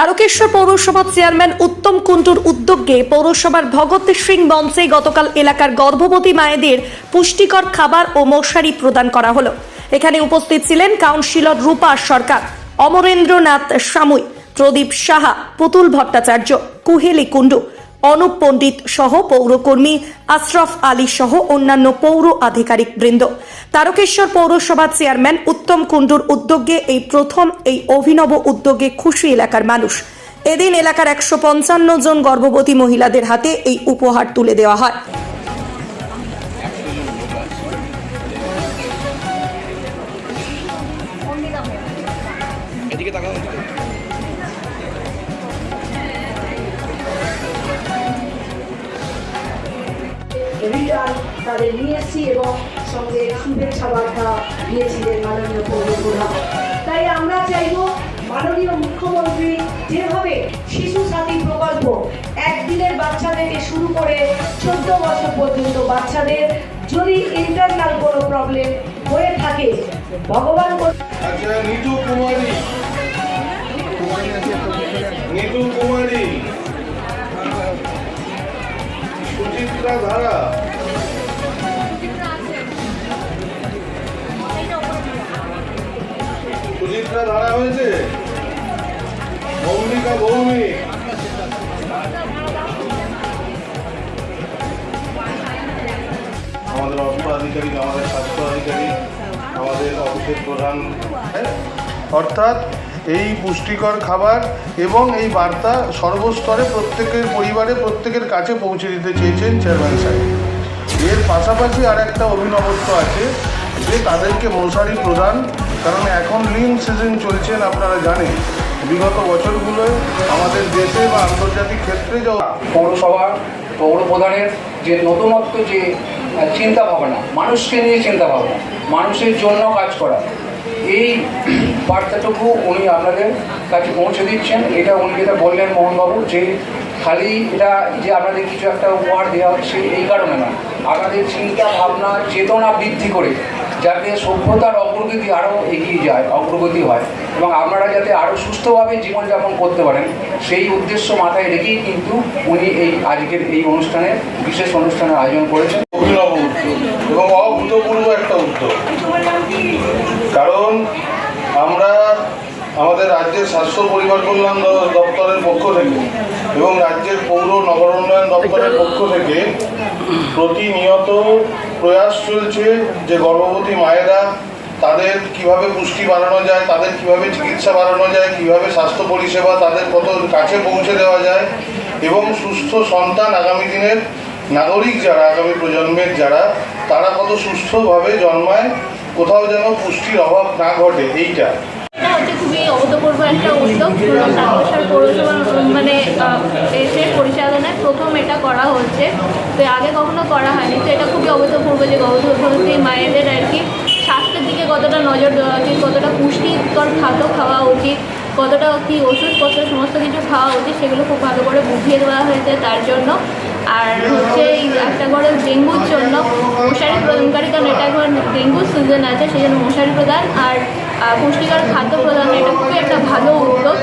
তারকেশ্বর পৌরসভার চেয়ারম্যান উত্তম কুণ্ডুর উদ্যোগে পৌরসভার ভগৎ সিং মঞ্চে গতকাল এলাকার গর্ভবতী মায়েদের পুষ্টিকর খাবার ও মশারি প্রদান করা হলো। এখানে উপস্থিত ছিলেন কাউন্সিলর রূপা সরকার, অমরেন্দ্রনাথ সামুই, প্রদীপ সাহা, পুতুল ভট্টাচার্য, কুহেলি কুণ্ডু অনুপ পণ্ডিত সহ পৌরকর্মী আশরফ আলী সহ অন্যান্য পৌর আধিকারিক বৃন্দ। তারকেশ্বর পৌরসভার চেয়ারম্যান উত্তম কুণ্ডুর উদ্যোগে এই প্রথম, এই অভিনব উদ্যোগে খুশি এলাকার মানুষ। এদিন এলাকার একশো পঞ্চান্ন জন গর্ভবতী মহিলাদের হাতে এই উপহার তুলে দেওয়া হয়। এদিকে তাকাও। তাদের নিয়ে এসেছি এবং সঙ্গে শুভেচ্ছা বার্তা দিয়েছিলেন মাননীয় পৌরপ্রধান তাই আমরা চাইব মাননীয় মুখ্যমন্ত্রী যেভাবে শিশু সাথী প্রকল্প একদিনের বাচ্চা থেকে শুরু করে চোদ্দ বছর পর্যন্ত বাচ্চাদের যদি ইন্টারনাল কোনো প্রবলেম হয়ে থাকে, ভগবান আচ্ছা কুমারী। সুচিত্রা ধারা। সুচিত্রা ধারা হয়েছে। মৌলিকা ভৌমিক আমাদের অর্থ আধিকারিক আমাদের স্বাস্থ্য আধিকারিক আমাদের অফিসের প্রধান হ্যাঁ? অর্থাৎ এই পুষ্টিকর খাবার এবং এই বার্তা সর্বস্তরে প্রত্যেকের পরিবারে, প্রত্যেকের কাছে পৌঁছে দিতে চেয়েছেন চেয়ারম্যান সাহেব। এর পাশাপাশি আর একটা অভিনবত্ব আছে যে তাদেরকে মশারি প্রদান কারণ এখন লিন সিজন চলছেন আপনারা জানেন। বিগত বছরগুলোয় আমাদের দেশে বা আন্তর্জাতিক ক্ষেত্রে যে পৌরসভার পৌরপ্রধানের যে নতুনত্ব, যে চিন্তা ভাবনা মানুষকে নিয়ে চিন্তা ভাবনা মানুষের জন্য কাজ করা এই বার্তাটুকু উনি আপনাদের কাছে পৌঁছে দিচ্ছেন। এটা উনি যেটা বললেন মোহনবাবু, যে খালি এটা যে আপনাদের কিছু একটা উপহার দেওয়া হচ্ছে এই কারণে না। আপনাদের চিন্তা, ভাবনা, চেতনা বৃদ্ধি করে যাতে সভ্যতার অগ্রগতি আরও এগিয়ে যায়, অগ্রগতি হয় এবং আপনারা যাতে আরও সুস্থভাবে জীবনযাপন করতে পারেন, সেই উদ্দেশ্য মাথায় রেখেই কিন্তু উনি এই আজকের এই অনুষ্ঠানের, বিশেষ অনুষ্ঠানের আয়োজন করেছেন। অভিনব উদ্যোগ এবং অভূতপূর্ব একটা উদ্যোগ। কারণ আমরা আমাদের রাজ্যের স্বাস্থ্য পরিবার কল্যাণ দপ্তরের পক্ষ থেকে এবং রাজ্যের পৌর নগর উন্নয়ন দপ্তরের পক্ষ থেকে প্রতিনিয়ত প্রয়াস চলছে যে গর্ভবতী মায়েরা তাদের কীভাবে পুষ্টি বাড়ানো যায়, তাদের কীভাবে চিকিৎসা বাড়ানো যায়, কীভাবে স্বাস্থ্য পরিষেবা তাদের কত কাছে পৌঁছে দেওয়া যায় এবং সুস্থ সন্তান আগামী দিনের নাগরিক যারা আগামী প্রজন্মের যারা, তারা কত সুস্থভাবে জন্মায়, কোথাও যেন পুষ্টির অভাব না ঘটে, এইটা। খুবই একটা মানে এসে পরিচালনায় প্রথম এটা করা আগে করা হয়নি, তো এটা খুবই যে মায়েদের আর কি, স্বাস্থ্যের দিকে কতটা নজর দেওয়া উচিত, কতটা পুষ্টিকর খাদ্য খাওয়া উচিত, কতটা কি ওষুধপত্র, সমস্ত কিছু খাওয়া উচিত, সেগুলো খুব ভালো করে বুঝিয়ে দেওয়া হয়েছে তার জন্য। আর হচ্ছে এই একটা করে ডেঙ্গুর জন্য মশারি প্রদানকারী কারণ এটা এখন ডেঙ্গুর সিজন আছে, সেই জন্য মশারি প্রদান আর পুষ্টিকর খাদ্য প্রদান, এটা খুবই একটা ভালো উদ্যোগ।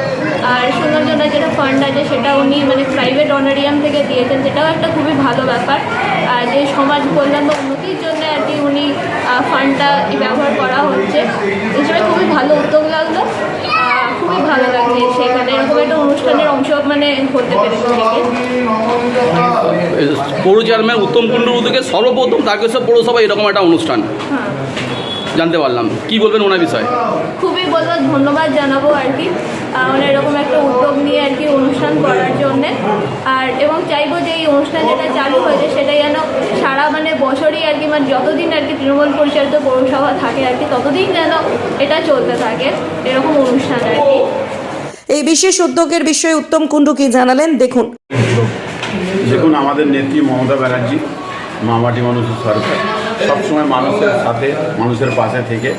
আর সৌন্দর্যনা যেটা ফান্ড আছে সেটা উনি মানে প্রাইভেট অনারিয়াম থেকে দিয়েছেন, সেটাও একটা খুবই ভালো ব্যাপার। আর যে সমাজ কল্যাণ বা উন্নতির জন্য আর কি উনি ফান্ডটা ব্যবহার করা হচ্ছে। হিসেবে খুবই ভালো উদ্যোগ লাগল। খুবই ভালো লাগছে, সেখানে এরকম একটা অনুষ্ঠানের অংশ মানে হতে পেরেছে। পৌর চেয়ারম্যান উত্তম কুণ্ডুর উদ্যোগে সর্বপ্রথম তারকেশ্বর পৌরসভা এরকম একটা অনুষ্ঠান। হ্যাঁ। জানতে পারলাম। কি বলবেন ওনার বিষয়ে? খুবই বলব ধন্যবাদ জানাব আর কি। মানে এরকম একটা উদ্যোগ নিয়ে আর কি অনুষ্ঠান করার জন্যে। আর এবং চাইব যে এই অনুষ্ঠান যেটা চালু হয়েছে সেটা যেন সারা মানে বছরই আর কি মানে যতদিন আর কি তৃণমূল পরিচালিত পৌরসভা থাকে আর কি ততদিন যেন এটা চলতে থাকে এরকম অনুষ্ঠান আর কি। এই বিশেষ উদ্যোগের বিষয়ে উত্তম কুণ্ডু কি জানালেন? দেখুন। দেখুন, আমাদের নেত্রী মমতা ব্যানার্জি, মামাটি মানুষের সরকার সবসময় মানুষের সাথে, মানুষের পাশে থেকে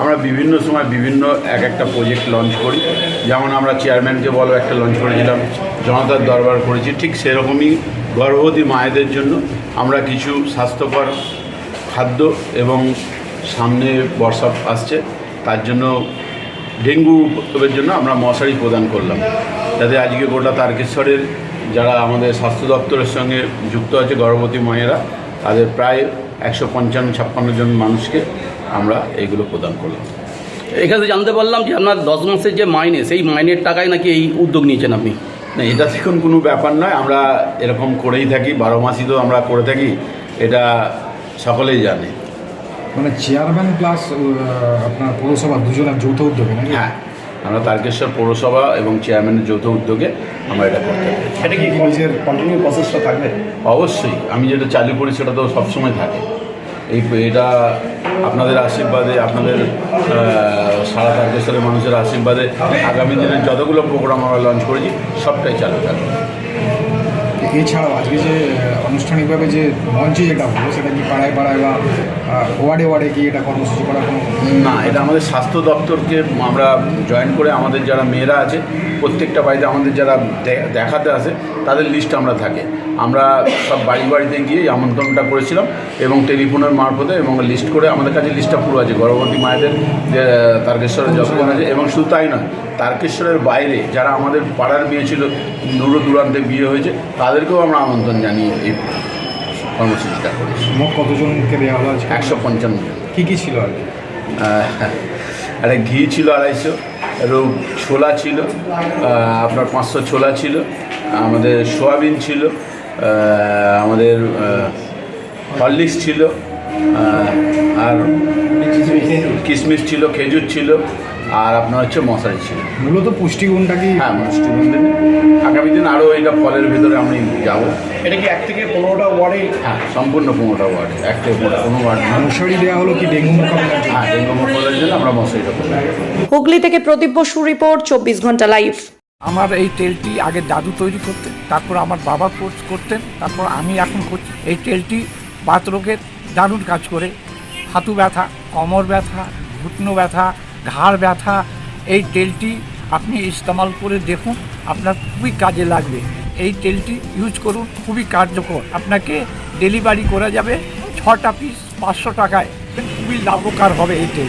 আমরা বিভিন্ন সময় বিভিন্ন এক একটা প্রজেক্ট লঞ্চ করি। যেমন আমরা চেয়ারম্যানকে বলো একটা লঞ্চ করেছিলাম, জনতার দরবার করেছি, ঠিক সেরকমই গর্ভবতী মায়েদের জন্য আমরা কিছু স্বাস্থ্যকর খাদ্য এবং সামনে বর্ষা আসছে, তার জন্য ডেঙ্গু জন্য আমরা মশারি প্রদান করলাম। যাতে আজকে গোটা তারকেশ্বরের যারা আমাদের স্বাস্থ্য দপ্তরের সঙ্গে যুক্ত আছে গর্ভবতী মায়েরা তাদের প্রায় একশো পঞ্চান্ন ছাপ্পান্ন জন মানুষকে আমরা এইগুলো প্রদান করলাম। এখানে জানতে পারলাম যে আপনার দশ মাসের যে মাইনে সেই মাইনের টাকায় নাকি এই উদ্যোগ নিয়েছেন আপনি? না এটা দেখুন কোনো ব্যাপার নয়। আমরা এরকম করেই থাকি বারো মাসই তো আমরা করে থাকি এটা সকলেই জানে। মানে চেয়ারম্যান প্লাস আপনার পৌরসভা দুজনের যৌথ উদ্যোগে নাকি? হ্যাঁ। আমরা তারকেশ্বর পৌরসভা এবং চেয়ারম্যানের যৌথ উদ্যোগে আমরা এটা করতে পারি। এটা কি নিজের কন্টিনিউ প্রসেসটা থাকবে? অবশ্যই। আমি যেটা চালু করি সেটা তো সবসময় থাকে। এই এটা আপনাদের আশীর্বাদে আপনাদের সারা তারকেশ্বরের মানুষের আশীর্বাদে আগামী দিনের যতগুলো প্রোগ্রাম আমরা লঞ্চ করেছি সবটাই চালু থাকবে। এছাড়াও আজকে যে আনুষ্ঠানিকভাবে যে মঞ্চে যেটা হলো সেটা কি পাড়ায় পাড়ায় বা ওয়ার্ডে ওয়ার্ডে কি এটা কর্মসূচি করা কোনো না এটা আমাদের স্বাস্থ্য দপ্তরকে আমরা জয়েন করে আমাদের যারা মেয়েরা আছে প্রত্যেকটা বাড়িতে আমাদের যারা দেখাতে আসে তাদের লিস্ট আমরা থাকে। আমরা সব বাড়ি বাড়িতে গিয়ে আমন্ত্রণটা করেছিলাম এবং টেলিফোনের মারফতে এবং লিস্ট করে আমাদের কাছে লিস্টটা পুরো আছে। গর্ভবতী মায়েদের যে তারকেশ্বরের যতজন আছে এবং শুধু তাই নয় তারকেশ্বরের বাইরে যারা আমাদের পাড়ার মেয়ে ছিল দূর দূরান্তে বিয়ে হয়েছে তাদেরকেও আমরা আমন্ত্রণ জানিয়ে এই কর্মসূচিটা করেছি। মোট কতজনকে দেওয়া হলো একশো পঞ্চান্ন জন। কী কী ছিল আর কি? একটা ঘি ছিল আড়াইশো এবং ছোলা ছিল আপনার পাঁচশো ছোলা ছিল আমাদের সোয়াবিন ছিল আমাদের হরলিক্স ছিল আর কিশমিশ ছিল খেজুর ছিল আর আপনার হচ্ছে মশারি ছিল। মূলত পুষ্টিগুণটা কি? হ্যাঁ মিষ্টি দিন আগামী দিন আরও এটা ফলের ভিতরে আমি যাব। এটা কি এক থেকে পনেরোটা ওয়ার্ডে? হ্যাঁ সম্পূর্ণ পনেরোটা ওয়ার্ডে। এক থেকে পনেরো কোনো ওয়ার্ড মশারি দেওয়া হলো কি ডেঙ্গু মোকাবিলার জন্য হ্যাঁ ডেঙ্গু মোকাবিলার জন্য আমরা মশারিটা হুগলি থেকে প্রদীপ বসু রিপোর্ট চব্বিশ ঘণ্টা লাইভ। আমার এই তেলটি আগে দাদু তৈরি করতেন তারপর আমার বাবা কোর্স করতেন তারপর আমি এখন করছি। এই তেলটি বাতরোগের দারুণ কাজ করে। হাঁটু ব্যথা কোমর ব্যথা ঘুটনো ব্যথা ঘাড় ব্যথা, এই তেলটি আপনি ইস্তেমাল করে দেখুন, আপনার খুবই কাজে লাগবে। এই তেলটি ইউজ করুন, খুবই কার্যকর। আপনাকে ডেলিভারি করা যাবে ছটা পিস পাঁচশো টাকায়। খুবই লাভকার হবে এই তেল